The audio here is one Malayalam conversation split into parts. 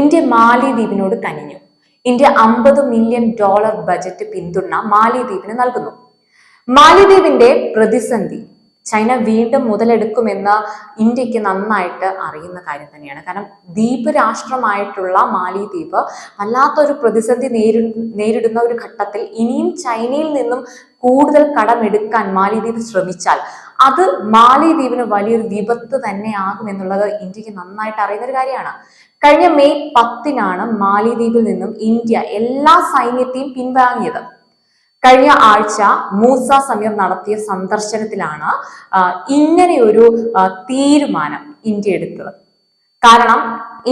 ഇന്ത്യ മാലിദ്വീപിനോട് കനിഞ്ഞു. ഇന്ത്യ അമ്പത് മില്യൺ ഡോളർ ബജറ്റ് പിന്തുണ മാലിദ്വീപിന് നൽകുന്നു. മാലിദ്വീപിന്റെ പ്രതിസന്ധി ചൈന വീണ്ടും മുതലെടുക്കുമെന്ന് ഇന്ത്യയ്ക്ക് നന്നായിട്ട് അറിയുന്ന കാര്യം തന്നെയാണ്. കാരണം ദ്വീപ് രാഷ്ട്രമായിട്ടുള്ള മാലിദ്വീപ് വല്ലാത്തൊരു പ്രതിസന്ധി നേരി നേരിടുന്ന ഒരു ഘട്ടത്തിൽ ഇനിയും ചൈനയിൽ നിന്നും കൂടുതൽ കടമെടുക്കാൻ മാലിദ്വീപ് ശ്രമിച്ചാൽ അത് മാലിദ്വീപിന് വലിയൊരു വിപത്ത് തന്നെയാകും എന്നുള്ളത് ഇന്ത്യയ്ക്ക് നന്നായിട്ട് അറിയുന്ന ഒരു കാര്യമാണ്. കഴിഞ്ഞ മെയ് പത്തിനാണ് മാലിദ്വീപിൽ നിന്നും ഇന്ത്യ എല്ലാ സൈന്യത്തെയും പിൻവാങ്ങിയത്. കഴിഞ്ഞ ആഴ്ച മൂസ സമീർ നടത്തിയ സന്ദർശനത്തിലാണ് ഇങ്ങനെയൊരു തീരുമാനം ഇന്ത്യ എടുത്തത്. കാരണം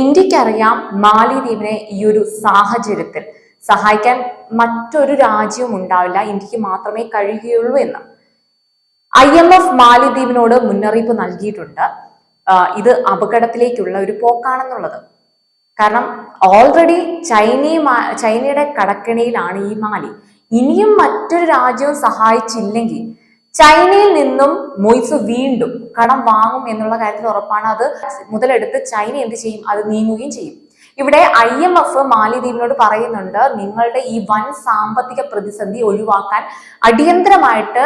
ഇന്ത്യക്കറിയാം മാലിദ്വീപിനെ ഈ ഒരു സാഹചര്യത്തിൽ സഹായിക്കാൻ മറ്റൊരു രാജ്യവും ഉണ്ടാവില്ല ഇന്ത്യയ്ക്ക് മാത്രമേ കഴിയുകയുള്ളൂ എന്ന്. ഐ എം എഫ് മാലിദ്വീപിനോട് മുന്നറിയിപ്പ് നൽകിയിട്ടുണ്ട്. ഇത് അപകടത്തിലേക്കുള്ള ഒരു പോക്കാണെന്നുള്ളത്. കാരണം ഓൾറെഡി ചൈനയും ചൈനയുടെ കടക്കിണിയിലാണ് ഈ മാലി. ഇനിയും മറ്റൊരു രാജ്യവും സഹായിച്ചില്ലെങ്കിൽ ചൈനയിൽ നിന്നും മൊയ്സ് വീണ്ടും കടം വാങ്ങും എന്നുള്ള കാര്യത്തിൽ ഉറപ്പാണ് അത്. മുതലെടുത്ത് ചൈന എന്ത് ചെയ്യും? അത് നീങ്ങുകയും ചെയ്യും. ഇവിടെ ഐ എം എഫ് മാലിദ്വീപിനോട് പറയുന്നുണ്ട് നിങ്ങളുടെ ഈ വൻ സാമ്പത്തിക പ്രതിസന്ധി ഒഴിവാക്കാൻ അടിയന്തരമായിട്ട്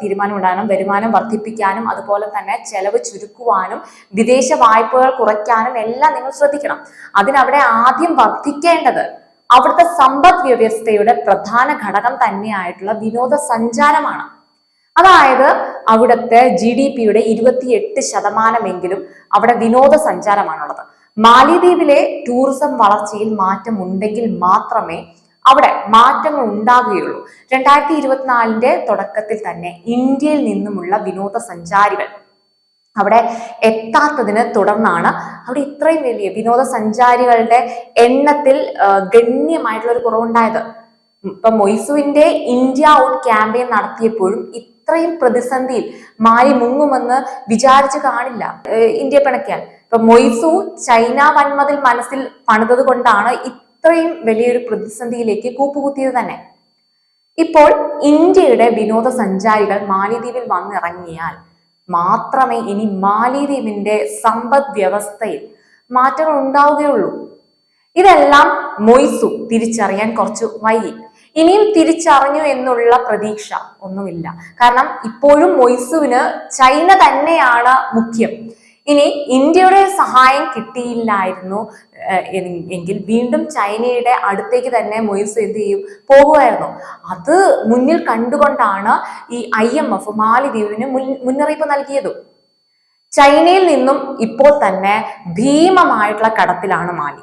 തീരുമാനമിടാനും വരുമാനം വർദ്ധിപ്പിക്കാനും അതുപോലെ തന്നെ ചെലവ് ചുരുക്കുവാനും വിദേശ വായ്പകൾ കുറയ്ക്കാനും എല്ലാം നിങ്ങൾ ശ്രദ്ധിക്കണം. അതിനവിടെ ആദ്യം വർദ്ധിക്കേണ്ടത് അവിടുത്തെ സമ്പദ് വ്യവസ്ഥയുടെ പ്രധാന ഘടകം തന്നെയായിട്ടുള്ള വിനോദസഞ്ചാരമാണ്. അതായത് അവിടുത്തെ ജി ഡി പിയുടെ ഇരുപത്തിയെട്ട് ശതമാനമെങ്കിലും അവിടെ വിനോദസഞ്ചാരമാണുള്ളത്. മാലിദ്വീപിലെ ടൂറിസം വളർച്ചയിൽ മാറ്റം ഉണ്ടെങ്കിൽ മാത്രമേ അവിടെ മാറ്റങ്ങൾ ഉണ്ടാകുകയുള്ളൂ. രണ്ടായിരത്തി ഇരുപത്തിനാലിന്റെ തുടക്കത്തിൽ തന്നെ ഇന്ത്യയിൽ നിന്നുമുള്ള വിനോദസഞ്ചാരികൾ അവിടെ എത്താത്തതിനെ തുടർന്നാണ് അവിടെ ഇത്രയും വലിയ വിനോദസഞ്ചാരികളുടെ എണ്ണത്തിൽ ഗണ്യമായിട്ടുള്ള ഒരു കുറവുണ്ടായത്. ഇപ്പൊ മൊയ്സുവിന്റെ ഇന്ത്യ ഔട്ട് ക്യാമ്പയിൻ നടത്തിയപ്പോഴും ഇത്രയും പ്രതിസന്ധിയിൽ മാലി മുങ്ങുമെന്ന് വിചാരിച്ചു കാണില്ല ഇന്ത്യ പിണക്കിയാൽ. ഇപ്പൊ മൊയ്സു ചൈന വൻമതിൽ മനസ്സിൽ പണിതത് കൊണ്ടാണ് ഇത്രയും വലിയൊരു പ്രതിസന്ധിയിലേക്ക് കൂപ്പുകുത്തിയത് തന്നെ. ഇപ്പോൾ ഇന്ത്യയുടെ വിനോദസഞ്ചാരികൾ മാലിദ്വീപിൽ വന്നിറങ്ങിയാൽ മാത്രമേ ഇനി മാലിദ്വീപിന്റെ സമ്പദ് വ്യവസ്ഥയിൽ മാറ്റങ്ങൾ ഉണ്ടാവുകയുള്ളൂ. ഇതെല്ലാം മൊയ്സു തിരിച്ചറിയാൻ കുറച്ച് വൈകി. ഇനിയും തിരിച്ചറിഞ്ഞു എന്നുള്ള പ്രതീക്ഷ ഒന്നുമില്ല. കാരണം ഇപ്പോഴും മൊയ്സുവിന് ചൈന തന്നെയാണ് മുഖ്യം. ഇനി ഇന്ത്യയുടെ സഹായം കിട്ടിയില്ലായിരുന്നു എങ്കിൽ വീണ്ടും ചൈനയുടെ അടുത്തേക്ക് തന്നെ മൊയ്സ് എന്ത് ചെയ്യും? പോകുമായിരുന്നു. അത് മുന്നിൽ കണ്ടുകൊണ്ടാണ് ഈ ഐ എം എഫ് മാലിദ്വീപിന് മുന്നറിയിപ്പ് നൽകിയതും. ചൈനയിൽ നിന്നും ഇപ്പോൾ തന്നെ ഭീമമായിട്ടുള്ള കടത്തിലാണ് മാലി.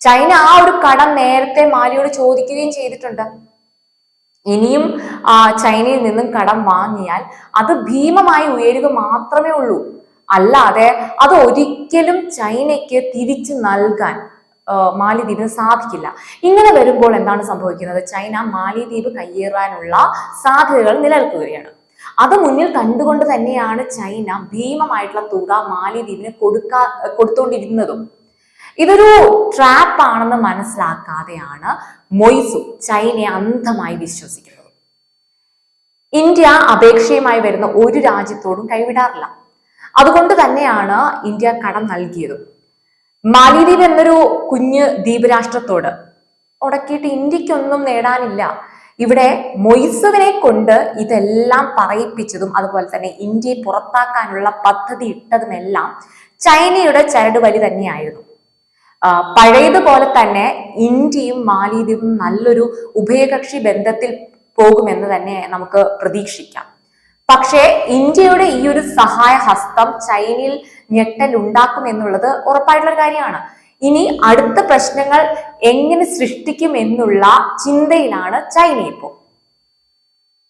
ചൈന ആ ഒരു കടം നേരത്തെ മാലിയോട് ചോദിക്കുകയും ചെയ്തിട്ടുണ്ട്. ഇനിയും ചൈനയിൽ നിന്നും കടം വാങ്ങിയാൽ അത് ഭീമമായി ഉയരുക മാത്രമേ ഉള്ളൂ. അല്ലാതെ അത് ഒരിക്കലും ചൈനയ്ക്ക് തിരിച്ചു നൽകാൻ മാലിദ്വീപിന് സാധിക്കില്ല. ഇങ്ങനെ വരുമ്പോൾ എന്താണ് സംഭവിക്കുന്നത്? ചൈന മാലിദ്വീപ് കയ്യേറാനുള്ള സാധ്യതകൾ നിലനിൽക്കുകയാണ്. അത് മുന്നിൽ കണ്ടുകൊണ്ട് തന്നെയാണ് ചൈന ഭീമമായിട്ടുള്ള തുക മാലിദ്വീപിന് കൊടുക്കാ കൊടുത്തുകൊണ്ടിരുന്നതും ഇതൊരു ട്രാപ്പ് ആണെന്ന് മനസ്സിലാക്കാതെയാണ് മൊയ്സു ചൈനയെ അന്ധമായി വിശ്വസിക്കുന്നത്. ഇന്ത്യ അപേക്ഷയുമായി വരുന്ന ഒരു രാജ്യത്തോടും കൈവിടാറില്ല. അതുകൊണ്ട് തന്നെയാണ് ഇന്ത്യ കടം നൽകിയതും. മാലിദ്വീപ് എന്നൊരു കുഞ്ഞ് ദ്വീപ് രാഷ്ട്രത്തോട് ഉടക്കിയിട്ട് ഇന്ത്യക്കൊന്നും നേടാനില്ല. ഇവിടെ മൊയ്സുവിനെ കൊണ്ട് ഇതെല്ലാം പറയിപ്പിച്ചതും അതുപോലെ തന്നെ ഇന്ത്യയെ പുറത്താക്കാനുള്ള പദ്ധതി ഇട്ടതുമെല്ലാം ചൈനയുടെ ചരടുവലി തന്നെയായിരുന്നു. പഴയതുപോലെ തന്നെ ഇന്ത്യയും മാലിദ്വീപും നല്ലൊരു ഉഭയകക്ഷി ബന്ധത്തിൽ പോകുമെന്ന് തന്നെ നമുക്ക് പ്രതീക്ഷിക്കാം. പക്ഷേ ഇന്ത്യയുടെ ഈ ഒരു സഹായ ഹസ്തം ചൈനയിൽ ഞെട്ടൽ ഉണ്ടാക്കും എന്നുള്ളത് ഉറപ്പായിട്ടുള്ള കാര്യമാണ്. ഇനി അടുത്ത പ്രശ്നങ്ങൾ എങ്ങനെ സൃഷ്ടിക്കും എന്നുള്ള ചിന്തയിലാണ് ചൈന ഇപ്പോൾ